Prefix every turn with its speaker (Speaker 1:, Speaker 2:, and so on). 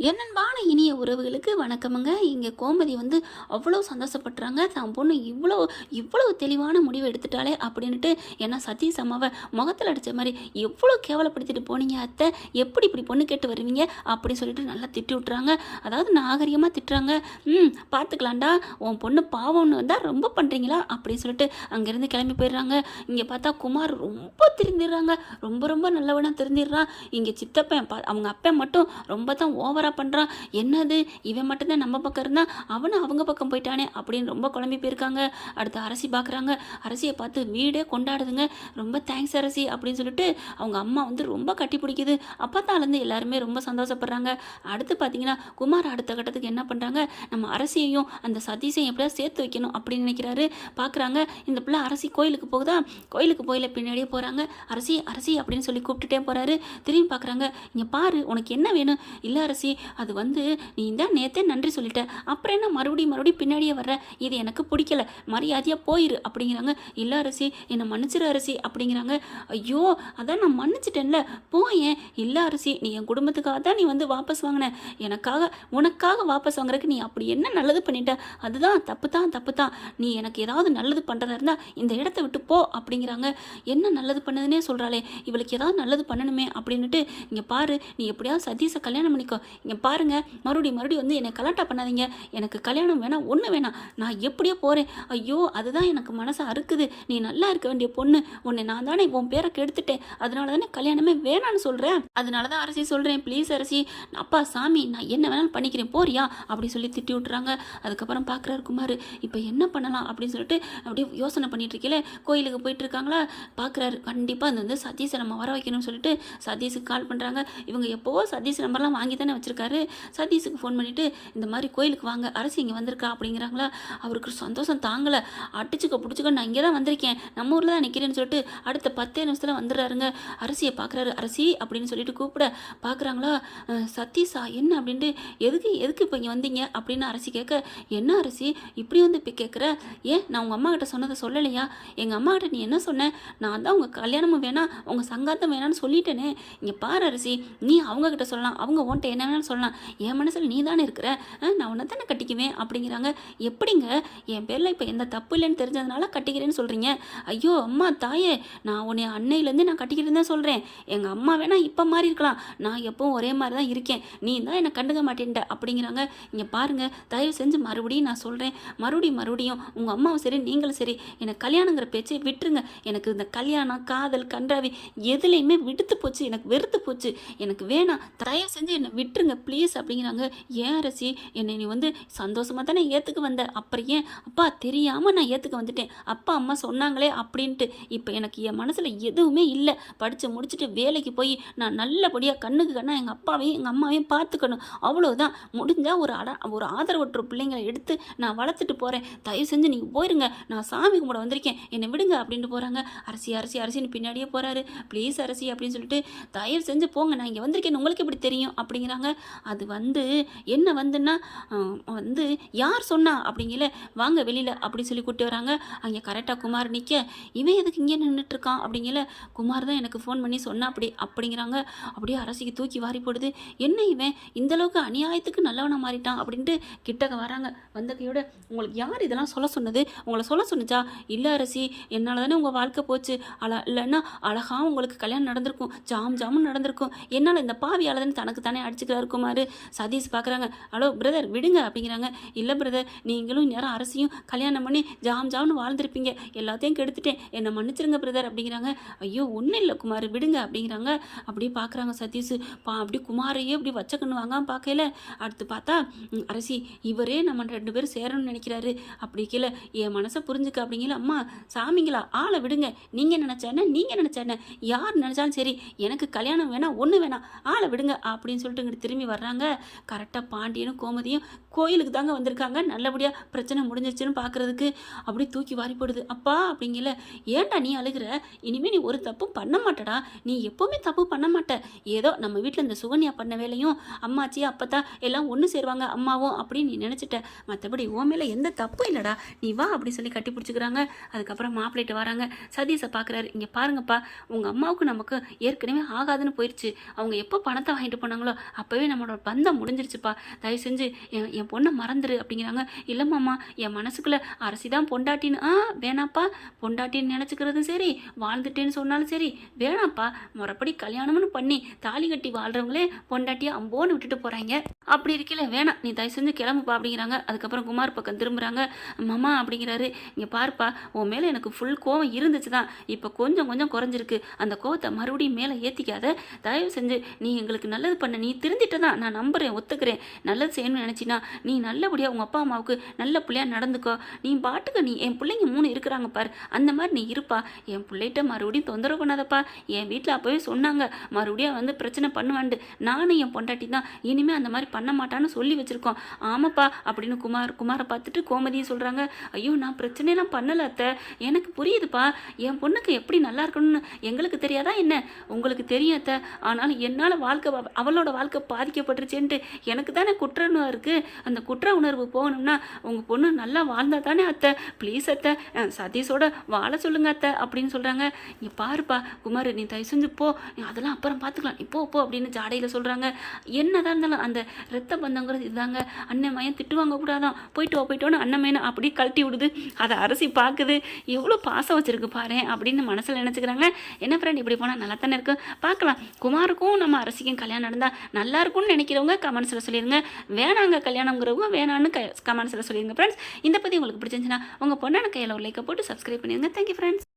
Speaker 1: என்னன்பான இனிய உறவுகளுக்கு வணக்கமுங்க. இங்கே கோமதி வந்து அவ்வளோ சந்தோஷப்படுறாங்க. தான் பொண்ணு இவ்வளோ இவ்வளோ தெளிவான முடிவு எடுத்துட்டாலே அப்படின்ட்டு ஏன்னா சதீஷ் அம்மாவை முகத்தில் அடித்த மாதிரி எவ்வளோ கேவலப்படுத்திட்டு போனீங்க அத்தை. எப்படி இப்படி பொண்ணு கேட்டு வருவீங்க? அப்படி சொல்லிட்டு நல்லா திட்டி விட்றாங்க அதாவது நாகரிகமாக திட்டுறாங்க. ம் பார்த்துக்கலாம்டா உன் பொண்ணு பாவம்னு வந்தால் ரொம்ப பண்ணுறீங்களா அப்படின்னு சொல்லிட்டு அங்கேருந்து கிளம்பி போயிடுறாங்க. இங்கே பார்த்தா குமார் ரொம்ப திருந்திடுறாங்க. ரொம்ப ரொம்ப நல்லவனாக திருந்திடுறான். இங்கே சித்தப்பன் பா- அவங்க அப்பன் மட்டும் ரொம்ப தான் ஓவராக பண்ணுறான் என்னது? இவன் மட்டும்தான் நம்ம பக்கம் இருந்தால் அவனும் அவங்க பக்கம் போயிட்டானே அப்படின்னு ரொம்ப குழம்பி போயிருக்காங்க. அடுத்து அரசி பார்க்குறாங்க அரசியை பார்த்து வீடே கொண்டாடுதுங்க. ரொம்ப தேங்க்ஸ் அரசி அப்படின்னு சொல்லிட்டு அவங்க அம்மா வந்து ரொம்ப கட்டி பிடிக்குது. அப்பத்தாலேருந்து எல்லாருமே ரொம்ப சந்தோஷப்படுறாங்க. அடுத்து பார்த்தீங்கன்னா குமார் அடுத்த கட்டத்துக்கு என்ன பண்ணுறாங்க நம்ம அரசியையும் அந்த சதீஷையும் எப்படியா சேர்த்து வைக்கணும் அப்படின்னு நினைக்கிறாரு. பார்க்குறாங்க இந்த பிள்ளை அரசி கோயிலுக்கு போகுதா? கோயிலுக்கு போயில பின்னாடியே போகிறாங்க அரசி அரசி அப்படின்னு சொல்லி கூப்பிட்டுட்டே போகிறாரு திரும்பி பார்க்குறாங்க இங்கே பாரு உனக்கு என்ன வேணும்? இல்லை அரசி அது வந்து நீ தான் நேத்தே நன்றி சொல்லிட்ட. அப்புறம் என்ன மறுபடியும் மறுபடியும் பின்னாடியே வர்ற? இது எனக்கு பிடிக்கல. மரியாதையாக போயிரு அப்படிங்கிறாங்க. இல்லை அரசி என்னை மன்னிச்சிரு அரசி அப்படிங்கிறாங்க. ஐயோ அதான் நான் மன்னிச்சிட்டேன்ல. போயேன் இல்லை அரசி நீ என் குடும்பத்துக்காக தான் நீ வந்து வாபஸ் வாங்கின. எனக்காக உனக்காக வாபஸ் வாங்குறதுக்கு நீ அப்படி என்ன நல்லது பண்ணிட்ட? அதுதான் தப்பு தான் தப்பு தான். நீ எனக்கு ஏதாவது நல்லது பண்ணுறதா இருந்தால் இந்த இடத்த விட்டு போ அப்படிங்கிறாங்க. என்ன நல்லது பண்ணதுன்னே சொல்கிறாளே இவளுக்கு ஏதாவது நல்லது பண்ணணுமே அப்படின்னுட்டு இங்கே பாரு நீ எப்படியாவது சதீஷை கல்யாணம் பண்ணிக்கோ. பாருங்கள் மறுபடியும் மறுபடியும் வந்து என்னை கலாட்டா பண்ணாதீங்க. எனக்கு கல்யாணம் வேணாம் ஒன்று வேணாம். நான் எப்படியோ போகிறேன் ஐயோ அதுதான் எனக்கு மனசை அறுக்குது. நீ நல்லா இருக்க வேண்டிய பொண்ணு. உன்னை நான் தானே உன் பேரை கெடுத்துட்டேன். அதனால தானே கல்யாணமே வேணான்னு சொல்கிறேன் அதனால தான் அரசி சொல்கிறேன் ப்ளீஸ் அரசி. அப்பா சாமி நான் என்ன வேணாலும் பண்ணிக்கிறேன். போறியா? அப்படி சொல்லி திட்டி விட்டுறாங்க. அதுக்கப்புறம் பார்க்குறாரு குமார். இப்போ என்ன பண்ணலாம் அப்படின்னு சொல்லிட்டு அப்படியே யோசனை பண்ணிட்டு இருக்கல கோயிலுக்கு போயிட்டு இருக்காங்களா? பார்க்குறாரு கண்டிப்பாக அந்த வந்து சதீஷை நம்ம வர வைக்கணும்னு சொல்லிட்டு சதீஷுக்கு கால் பண்ணுறாங்க இவங்க எப்போவோ சதீஷ் நம்பர்லாம் வாங்கி தானே இருக்காரு. சதீஷுக்கு ஃபோன் பண்ணிவிட்டு இந்த மாதிரி கோயிலுக்கு வாங்க அரசி இங்கே வந்திருக்கா அப்படிங்கிறாங்களா? அவருக்கு சந்தோஷம் தாங்கலை. அடிச்சுக்க பிடிச்சிக்க நான் இங்கே தான் வந்திருக்கேன். நம்ம ஊரில் தான் நிற்கிறேன்னு சொல்லிட்டு அடுத்த பத்தே நிமிஷத்தில் வந்துடுறாருங்க. அரசியை பார்க்குறாரு அரசி அப்படின்னு சொல்லிட்டு கூப்பிட பார்க்குறாங்களா சதீஷா என்ன அப்படின்ட்டு எதுக்கு எதுக்கு இப்போ இங்கே வந்தீங்க? அப்படின்னு அரசி கேட்க என்ன அரசி? இப்படி வந்து இப்போ கேட்குற ஏன் நான் உங்கள் அம்மாக்கிட்ட சொன்னதை சொல்லலையா? எங்கள் அம்மாக்கிட்ட நீ என்ன சொன்ன? நான் தான் உங்கள் கல்யாணமும் வேணாம் உங்கள் சங்காத்தம் வேணாம்னு சொல்லிட்டேனே. இங்கே பாரு அரசி நீ அவங்கக்கிட்ட சொல்லலாம். அவங்க உன்ட்ட என்ன வேணாலும் சொல்லலாம் என் மனசில் நீ தானே இருக்கிற நான் உன்னை தானே கட்டிக்குவேன்? அப்படிங்கிறாங்க. எப்படிங்க? என் பேரில் இப்போ எந்த தப்பு இல்லைன்னு தெரிஞ்சதுனால கட்டிக்கிறேன்னு சொல்கிறீங்க ஐயோ அம்மா தாயே நான் உன்னை அன்னையிலேருந்து நான் கட்டிக்கிறேன்னு தான் சொல்கிறேன் எங்கள் அம்மா வேணால் இப்போ மாதிரி இருக்கலாம். நான் எப்பவும் ஒரே மாதிரி தான் இருக்கேன். நீ தான் என்னை கண்டுக்க மாட்டேன்ட்ட. அப்படிங்கிறாங்க. இங்கே பாருங்கள் தயவு செஞ்சு மறுபடியும் நான் சொல்கிறேன் மறுபடியும் மறுபடியும் உங்கள் அம்மாவும் சரி நீங்களும் சரி எனக்கு கல்யாணங்கிற பேச்சை விட்டுருங்க. எனக்கு இந்த கல்யாணம் காதல் கன்றாவி எதுலேயுமே விடுத்து போச்சு. எனக்கு வெறுத்து போச்சு. எனக்கு வேணாம். தயவு செஞ்சு என்னை விட்டுருங்க. ப்ளீஸ் அப்படிங்கிறாங்க. ஏன் அரசி என்னை நீ வந்து சந்தோஷமாக தானே ஏற்றுக்க வந்த? அப்புறம் ஏன்? அப்பா தெரியாமல் நான் ஏற்றுக்க வந்துட்டேன். அப்பா அம்மா சொன்னாங்களே அப்படின்ட்டு. இப்போ எனக்கு என் மனசில் எதுவுமே இல்லை. படித்து முடிச்சுட்டு வேலைக்கு போய் நான் நல்லபடியாக கண்ணுக்கு கண்ணா எங்கள் அப்பாவையும் எங்கள் அம்மாவையும் பார்த்துக்கணும் அவ்வளோதான் முடிஞ்சால் ஒரு அட ஒரு ஆதரவற்ற பிள்ளைங்களை எடுத்து நான் வளர்த்துட்டு போகிறேன் தயவு செஞ்சு நீங்கள் போயிருங்க. நான் சாமி கும்பிட வந்திருக்கேன். என்னை விடுங்க அப்படின்ட்டு போகிறாங்க அரசி அரசி அரசின்னு பின்னாடியே போகிறாரு ப்ளீஸ் அரசி அப்படின்னு சொல்லிட்டு தயவு செஞ்சு போங்க. நான் இங்கே வந்திருக்கேன். உங்களுக்கு எப்படி தெரியும்? அப்படிங்கிறாங்க. அது வந்து என்ன வந்துன்னா வந்து யார் சொன்னா அப்படிங்கல வாங்க வெளியில் அப்படி சொல்லி கூட்டி வராங்க. அங்கே கரெக்டாக குமார் நிற்க இவன் எதுக்கு இங்கே நின்றுட்டுருக்கான் அப்படிங்கல குமார் தான் எனக்கு ஃபோன் பண்ணி சொன்னா அப்படி அப்படிங்கிறாங்க. அப்படியே அரசிக்கு தூக்கி வாரி போடுது. என்ன இவன்? இந்தளவுக்கு அநியாயத்துக்கு நல்லவனை மாறிட்டான்? அப்படின்ட்டு கிட்டக்க வராங்க. வந்தகையோட உங்களுக்கு யார் இதெல்லாம் சொல்ல சொன்னது? உங்களை சொல்ல சொன்னுச்சா? இல்லை அரசி என்னால் தானே உங்கள் வாழ்க்கை போச்சு. அழ இல்லைன்னா அழகாக உங்களுக்கு கல்யாணம் நடந்திருக்கும். ஜாம் ஜாமும் நடந்திருக்கும். என்னால் இந்த பாவியால் தானே தனக்கு தானே அடிச்சுக்கிறாரு குமார் சதீஷ் பார்க்குறாங்க ஹலோ பிரதர் விடுங்க அப்படிங்கிறாங்க. இல்லை பிரதர் நீங்களும் நேரம் அரசியும் கல்யாணம் பண்ணி ஜாம் ஜாம்னு வாழ்ந்துருப்பீங்க. எல்லாத்தையும் கெடுத்துட்டேன். என்னை மன்னிச்சிருங்க பிரதர் அப்படிங்கிறாங்க. ஐயோ ஒன்றும் இல்லை குமார் விடுங்க அப்படிங்கிறாங்க. அப்படியே பார்க்குறாங்க சதீஷ். பா அப்படியே குமாரையே அப்படி வச்ச கண்ணு வாங்காம பார்க்கல அடுத்து பார்த்தா அரசி இவரே நம்ம ரெண்டு பேரும் சேரணும்னு நினைக்கிறாரு. அப்படி கீழே என் மனசை புரிஞ்சுக்க அப்படிங்கல. அம்மா சாமிங்களா ஆளை விடுங்க. நீங்கள் நினச்சேன்னு நீங்கள் நினச்சேன்னு யார் நினச்சாலும் சரி எனக்கு கல்யாணம் வேணாம் ஒன்று வேணாம். ஆளை விடுங்க அப்படின்னு சொல்லிட்டு இங்கிட்டு திரும்பி வர்றாங்க. கரெக்டாக பாண்டியனும் கோமதியும் கோயிலுக்கு தாங்க வந்திருக்காங்க. நல்லபடியாக பிரச்சனை முடிஞ்சிருச்சுன்னு பார்க்குறதுக்கு அப்படி தூக்கி வாரி போடுது. அப்பா அப்படிங்கல. ஏன்டா நீ அழுகிற? இனிமேல் நீ ஒரு தப்பும் பண்ண மாட்டடா. நீ எப்போவுமே தப்பு பண்ண மாட்ட. ஏதோ நம்ம வீட்டில் இந்த சுகன்யா பண்ண வேலையும் அம்மாச்சி அப்பத்தா எல்லாம் ஒன்று சேருவாங்க அம்மாவும் அப்படின்னு நீ நினச்சிட்ட. மற்றபடி ஓ மேலே எந்த தப்பும் இல்லைடா. நீ வா அப்படி சொல்லி கட்டி பிடிச்சிக்கிறாங்க. அதுக்கப்புறம் மாப்பிள்ளைட்டு வராங்க. சதீஷை பார்க்குறாரு இங்கே பாருங்கப்பா. உங்கள் அம்மாவுக்கு நமக்கு ஏற்கனவே ஆகாதுன்னு போயிடுச்சு அவங்க எப்போ பணத்தை வாங்கிட்டு போனாங்களோ அப்போவே நம்மளோட பந்தம் முடிஞ்சிருச்சுப்பா. தயவு செஞ்சு என் என் பொண்ணை மறந்துரு அப்படிங்கிறாங்க. இல்லைம்மாம்மா என் மனசுக்குள்ளே அரசி தான் பொண்டாட்டின்னு ஆ வேணாப்பா. பொண்டாட்டின்னு நினச்சிக்கிறதும் சரி வாழ்ந்துட்டேன்னு சொன்னாலும் சரி வேணாப்பா. முறைப்படி கல்யாணம்னு பண்ணி தாலி கட்டி வாழ்கிறவங்களே பொண்டாட்டியை அம்போன்னு விட்டுட்டு போகிறாங்க அப்படி இருக்கல வேணாம் நீ தயவு செஞ்சு கிளம்புப்பா அப்படிங்கிறாங்க. அதுக்கப்புறம் குமார் பக்கம் திரும்புகிறாங்க மாமா அப்படிங்கிறாரு. இங்கே பார்ப்பா உன் மேலே எனக்கு ஃபுல் கோவம் இருந்துச்சு தான் இப்போ கொஞ்சம் கொஞ்சம் குறைஞ்சிருக்கு. அந்த கோவத்தை மறுபடியும் மேலே ஏற்றிக்காத தயவு செஞ்சு நீ எங்களுக்கு நல்லது பண்ண நீ திருந்திட்ட தான் நான் நம்புகிறேன் ஒத்துக்கிறேன். நல்லது செய்யணும்னு நினச்சினா நீ நல்லபடியாக உங்கள் அப்பா அம்மாவுக்கு நல்ல பிள்ளையா நடந்துக்கோ. நீ பாட்டுக்கு நீ என் பிள்ளைங்க மூணு இருக்கிறாங்க பார். அந்த மாதிரி நீ இருப்பா. என் பிள்ளைகிட்ட மறுபடியும் தொந்தரவு பண்ணாதப்பா. என் வீட்டில் அப்போவே சொன்னாங்க மறுபடியும் வந்து பிரச்சனை பண்ணுவாண்டு நானும் என் பொண்டாட்டி தான் இனிமேல் அந்த மாதிரி பண்ண மாட்டான்னு சொல்லி வச்சுருக்கோம். ஆமாப்பா அப்படின்னு குமார் குமாரை பார்த்துட்டு கோமதியும் சொல்கிறாங்க ஐயோ நான் பிரச்சனையெல்லாம் பண்ணல அத்தை. எனக்கு புரியுதுப்பா. என் பொண்ணுக்கு எப்படி நல்லா இருக்கணும்னு எங்களுக்கு தெரியாதா என்ன? உங்களுக்கு தெரியும் அத்தை. ஆனாலும் என்னால் வாழ்க்கை அவளோட வாழ்க்கை பாதிக்கப்பட்டுருச்சேன்ட்டு எனக்கு தானே குற்ற உணர்வு இருக்குது அந்த குற்ற உணர்வு போகணும்னா உங்கள் பொண்ணு நல்லா வாழ்ந்தா தானே அத்தை. ப்ளீஸ் அத்தை சதீஷோட வாழ சொல்லுங்க அத்தை அப்படின்னு சொல்கிறாங்க இங்கே பாருப்பா குமார் நீ தயவு செஞ்சு போ. அதெல்லாம் அப்புறம் பார்த்துக்கலாம் இப்போ போ அப்படின்னு ஜாடையில் சொல்கிறாங்க என்னதான் இருந்தாலும் அந்த ரத்த பந்தங்கிறது இதாங்க. அண்ணன் திட்டு திட்டுவாங்க கூடாதான். போயிட்டு வா போயிட்டோன்னு அண்ணன் அப்படியே கழட்டி விடுது. அதை அரசி பார்க்குது. எவ்வளோ பாசம் வச்சிருக்கு பாரு அப்படின்னு மனசில் நினச்சிக்கிறாங்க. என்ன ஃப்ரெண்ட் இப்படி போனால் நல்லா தானே இருக்கும் பார்க்கலாம். குமாருக்கும் நம்ம அரசிக்கும் கல்யாணம் நடந்தால் நல்லா இருக்கும்னு நினைக்கிறவங்க கமெண்ட்ஸில் சொல்லிடுங்க வேணாங்க கல்யாணங்கிறவங்க வேணான்னு க கமெண்ட்ஸில் சொல்லிடுங்க ஃப்ரெண்ட்ஸ் இந்த பற்றி உங்களுக்கு பிடிச்சிருந்துச்சுன்னா உங்கள் பொண்ணான கையில் ஒரு லைக்கை போட்டு சப்ஸ்கிரைப் பண்ணிடுங்க. Thank you friends